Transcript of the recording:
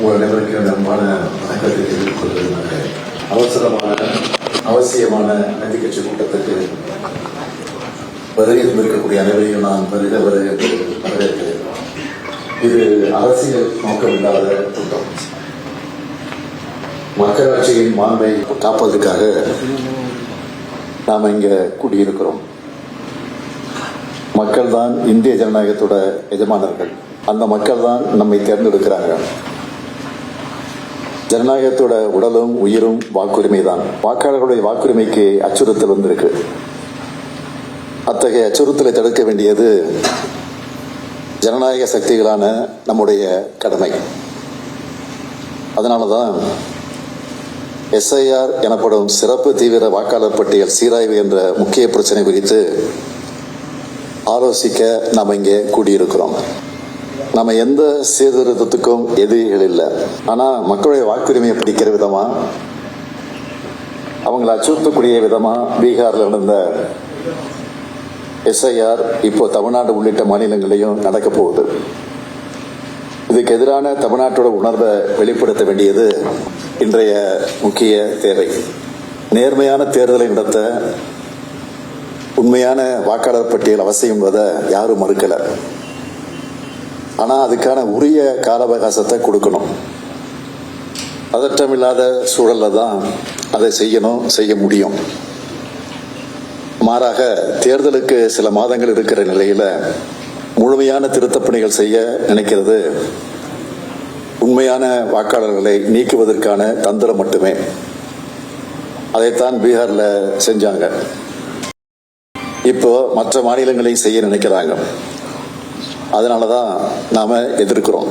உங்கள் அனைவருக்கும் அன்பான வணக்கத்தை தெரிவித்துக் கொள்வதற்காக அவசரமான அவசியமான அனைத்து கட்சி கூட்டத்துக்கு வருகை இருக்கக்கூடிய அனைவரையும் நான் வருக வருக வரவேற்கிறேன். இது அரசியல் நோக்கமில்லாத கூட்டம். மக்களாட்சியின் மாண்பை காப்பதற்காக நாம் இங்க கூடியிருக்கிறோம். மக்கள் தான் இந்திய ஜனநாயகத்தோட எஜமானர்கள். அந்த மக்கள் தான் நம்மை தேர்ந்தெடுக்கிறார்கள். ஜனநாயகத்தோட உடலும் உயிரும் வாக்குரிமை தான் வாக்காளர்களுடைய வாக்குரிமைக்கு அச்சுறுத்தல் வந்திருக்கு. அத்தகைய அச்சுறுத்தலை தடுக்க வேண்டியது ஜனநாயக சக்திகளான நம்முடைய கடமை. அதனாலதான் எஸ்ஐஆர் எனப்படும் சிறப்பு தீவிர வாக்காளர் பட்டியல் சீராய்வு என்ற முக்கிய பிரச்சனை குறித்து ஆலோசிக்க நாம் இங்கே கூடியிருக்கிறோம். நம்ம எந்த சீர்திருத்தத்துக்கும் எதிரிகள் இல்லை. ஆனா மக்களுடைய வாக்குரிமையை பிடிக்கிற விதமா அவங்களை அச்சுறுத்தக்கூடிய விதமா பீகார்ல நடந்த எஸ்ஐஆர் இப்போ தமிழ்நாடு உள்ளிட்ட மாநிலங்களையும் நடக்க போகுது. இதுக்கு எதிரான தமிழ்நாட்டோட உணர்வை வெளிப்படுத்த வேண்டியது இன்றைய முக்கிய தேவை. நேர்மையான தேர்தலை நடத்த உண்மையான வாக்காளர் பட்டியல் அவசியம் என்பதை யாரும் மறுக்கல. ஆனால் அதுக்கான உரிய கால அவகாசத்தை கொடுக்கணும். பதற்றமில்லாத சூழல்ல தான் அதை செய்யணும் செய்ய முடியும். மாறாக தேர்தலுக்கு சில மாதங்கள் இருக்கிற நிலையில் முழுமையான திருத்தப் பணிகள் செய்ய நினைக்கிறது. உண்மையான வாக்காளர்களை நீக்குவதற்கான தந்திரம் மட்டுமே. அதைத்தான் பீகாரில் செஞ்சாங்க. இப்போ மற்ற மாநிலங்களையும் செய்ய நினைக்கிறாங்க. அதனால தான் நாம் எதிர்க்கிறோம்.